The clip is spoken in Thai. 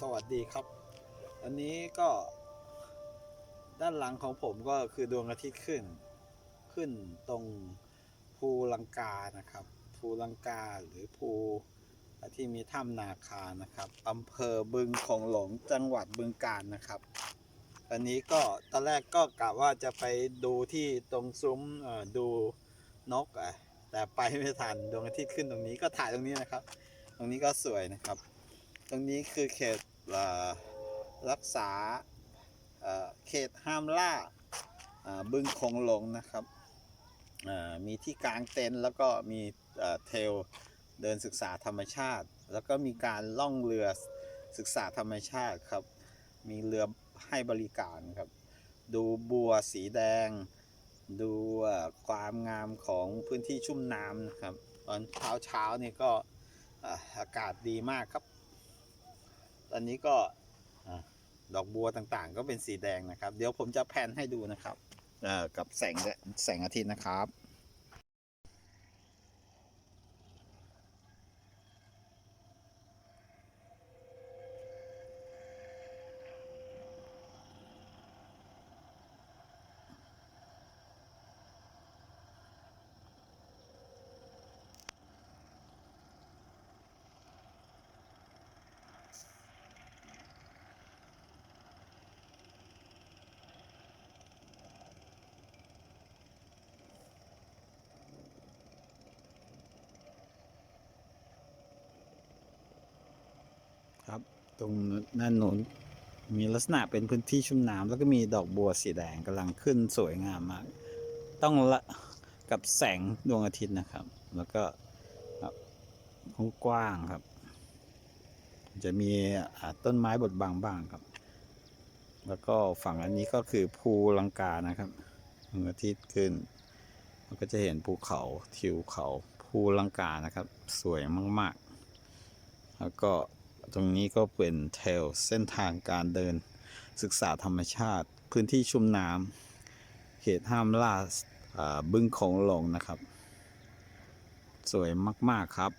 สวัสดีครับ อันนี้ก็ ด้านหลังของผมก็คือดวงอาทิตย์ขึ้น ขึ้นตรงภูลังกานะครับ ภูลังกาหรือภูที่มีถ้ำนาคานะครับอำเภอบึงของหลงจังหวัดบึงกาฬนะครับอันนี้ก็ตอนแรกก็กะว่าจะไปดูที่ตรงซุ้มดูนกอะแต่ไปไม่ทันดวงอาทิตย์ขึ้นตรงนี้ก็ถ่ายตรงนี้นะครับ ตรงนี้ก็สวยนะครับ ตรงนี้คือเขตรักษาเขตห้ามล่าบึงคงหลงนะครับ มีที่กลางเต็นท์แล้วก็มีเทลเดินศึกษาธรรมชาติ แล้วก็มีการล่องเรือศึกษาธรรมชาติครับ มีเรือให้บริการครับ ดูบัวสีแดง ดูความงามของพื้นที่ชุ่มน้ำนะครับ ตอนเช้าเช้านี่ก็อากาศดีมากครับ ตอนนี้ก็ดอกบัวต่างๆ ก็เป็นสีแดงนะครับ เดี๋ยวผมจะแพนให้ดูนะครับกับแสงแสงอาทิตย์นะครับ ตรงด้านโน้นมีลักษณะเป็นพื้นที่ชุ่มน้ำแล้วก็มีดอกบัวสีแดงกำลังขึ้นสวยงามมาก ต้องละกับแสงดวงอาทิตย์นะครับ แล้วก็ครับกว้างครับ จะมีต้นไม้บดบังบ้างครับ แล้วก็ฝั่งอันนี้ก็คือภูลังกานะครับดวงอาทิตย์ขึ้นมันก็จะเห็นภูเขาทิวเขาภูลังกานะครับ สวยมาก ๆ แล้วก็ ตรงนี้ก็เป็นเทลเส้นทางการเดินศึกษาธรรมชาติ พื้นที่ชุ่มน้ำเขตห้ามล่าบึงโของหลงนะครับ สวยมาก ๆ ครับ